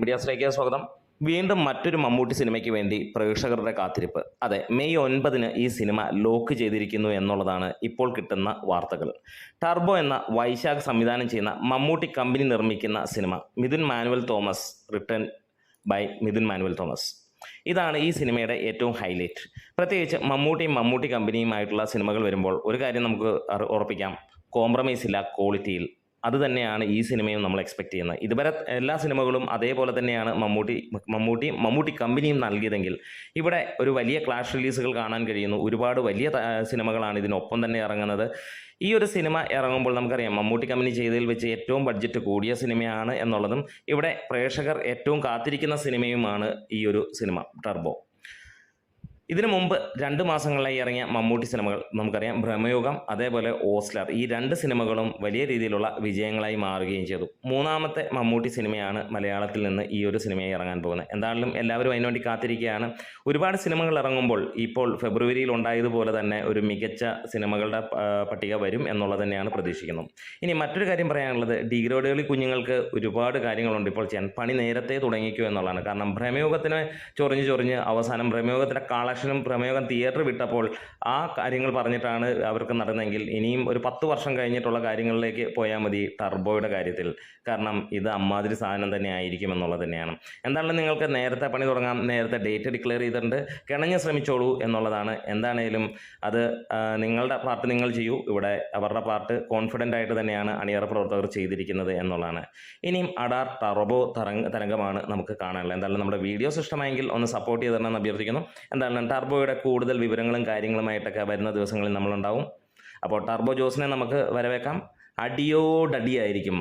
മീഡിയാസിലേക്ക് സ്വാഗതം. വീണ്ടും മറ്റൊരു മമ്മൂട്ടി സിനിമയ്ക്ക് വേണ്ടി പ്രേക്ഷകരുടെ കാത്തിരിപ്പ്. അതെ മെയ് ഒൻപതിന് ഈ സിനിമ ലോക്ക് ചെയ്തിരിക്കുന്നു എന്നുള്ളതാണ് ഇപ്പോൾ കിട്ടുന്ന വാർത്തകൾ. ടർബോ എന്ന വൈശാഖ് സംവിധാനം ചെയ്യുന്ന മമ്മൂട്ടി കമ്പനി നിർമ്മിക്കുന്ന cinema Midhun Manuel Thomas written by Midhun Manuel Thomas. ഇതാണ് ഈ സിനിമയുടെ ഏറ്റവും ഹൈലൈറ്റ്. പ്രത്യേകിച്ച് മമ്മൂട്ടിയും മമ്മൂട്ടി കമ്പനിയുമായിട്ടുള്ള സിനിമകൾ വരുമ്പോൾ ഒരു കാര്യം നമുക്ക് ഉറപ്പിക്കാം. കോംപ്രമൈസ് ഇല്ല ക്വാളിറ്റിയിൽ. അത് തന്നെയാണ് ഈ സിനിമയും നമ്മൾ എക്സ്പെക്ട് ചെയ്യുന്നത്. ഇതുവരെ എല്ലാ സിനിമകളും അതേപോലെ തന്നെയാണ് മമ്മൂട്ടി മമ്മൂട്ടി മമ്മൂട്ടി കമ്പനിയും നൽകിയതെങ്കിൽ ഇവിടെ ഒരു വലിയ ക്ലാഷ് റിലീസുകൾ കാണാൻ കഴിയുന്നു. ഒരുപാട് വലിയ സിനിമകളാണ് ഇതിനൊപ്പം തന്നെ ഇറങ്ങുന്നത്. ഈ ഒരു സിനിമ ഇറങ്ങുമ്പോൾ നമുക്കറിയാം മമ്മൂട്ടി കമ്പനി ചെയ്തതിൽ വെച്ച് ഏറ്റവും ബഡ്ജറ്റ് കൂടിയ സിനിമയാണ് എന്നുള്ളതും ഇവിടെ പ്രേക്ഷകർ ഏറ്റവും കാത്തിരിക്കുന്ന സിനിമയുമാണ് ഈ ഒരു സിനിമ ടർബോ ഇതിനു മുമ്പ് രണ്ട് മാസങ്ങളിലായി ഇറങ്ങിയ മമ്മൂട്ടി സിനിമകൾ നമുക്കറിയാം. ഭ്രമയോഗം അതേപോലെ ഓസ്ലർ. ഈ രണ്ട് സിനിമകളും വലിയ രീതിയിലുള്ള വിജയങ്ങളായി മാറുകയും ചെയ്തു. മൂന്നാമത്തെ മമ്മൂട്ടി സിനിമയാണ് മലയാളത്തിൽ നിന്ന് ഈ ഒരു സിനിമയായി ഇറങ്ങാൻ പോകുന്നത്. എന്തായാലും എല്ലാവരും അതിനുവേണ്ടി കാത്തിരിക്കുകയാണ്. ഒരുപാട് സിനിമകൾ ഇറങ്ങുമ്പോൾ ഇപ്പോൾ ഫെബ്രുവരിയിൽ ഉണ്ടായതുപോലെ തന്നെ ഒരു മികച്ച സിനിമകളുടെ പട്ടിക വരും എന്നുള്ളത് തന്നെയാണ് പ്രതീക്ഷിക്കുന്നത് ഇനി മറ്റൊരു കാര്യം പറയാനുള്ളത്. ഡിഗ്രോഡുകളിൽ കുഞ്ഞുങ്ങൾക്ക് ഒരുപാട് കാര്യങ്ങളുണ്ട്. ഇപ്പോൾ ചെയ്യാൻ പണി നേരത്തെ തുടങ്ങിക്കോ എന്നുള്ളതാണ്. കാരണം ഭ്രമയോഗത്തിന് ചൊറിഞ്ഞ് ചൊറിഞ്ഞ് അവസാനം ഭ്രമയോഗത്തിന്റെ കളക്ഷനും ഭ്രമയോഗം തിയേറ്റർ വിട്ടപ്പോൾ ആ കാര്യങ്ങൾ പറഞ്ഞിട്ടാണ് അവർക്ക് നടന്നെങ്കിൽ ഇനിയും ഒരു പത്ത് വർഷം കഴിഞ്ഞിട്ടുള്ള കാര്യങ്ങളിലേക്ക് പോയാൽ മതി ടർബോയുടെ കാര്യത്തിൽ. കാരണം ഇത് അമ്മാതിരി സാധനം തന്നെ ആയിരിക്കും എന്നുള്ളത് തന്നെയാണ്. എന്താണെങ്കിലും നിങ്ങൾക്ക് നേരത്തെ പണി തുടങ്ങാം നേരത്തെ ഡേറ്റ് ഡിക്ലെയർ ചെയ്തിട്ടുണ്ട് കിണഞ്ഞ് ശ്രമിച്ചോളൂ എന്നുള്ളതാണ്. എന്താണേലും അത് നിങ്ങളുടെ പാർട്ട് നിങ്ങൾ ചെയ്യൂ. ഇവിടെ അവരുടെ പാർട്ട് കോൺഫിഡന്റ് ആയിട്ട് തന്നെയാണ് അണിയറ പ്രവർത്തകർ ചെയ്തിരിക്കുന്നത് എന്നുള്ളതാണ്. ഇനിയും അടാർ ടർബോ തരംഗ തരംഗമാണ് നമുക്ക് കാണാനുള്ളത്. എന്തായാലും നമ്മുടെ വീഡിയോസ് ഇഷ്ടമായെങ്കിൽ ഒന്ന് സപ്പോർട്ട് ചെയ്ത് അഭ്യർത്ഥിക്കുന്നു. എന്തായാലും ടർബോയുടെ കൂടുതൽ വിവരങ്ങളും കാര്യങ്ങളുമായിട്ടൊക്കെ വരുന്ന ദിവസങ്ങളിൽ നമ്മളുണ്ടാവും. അപ്പോൾ ടർബോ ജോസിനെ നമുക്ക് വരവേക്കാം അടിയോടടിയായിരിക്കും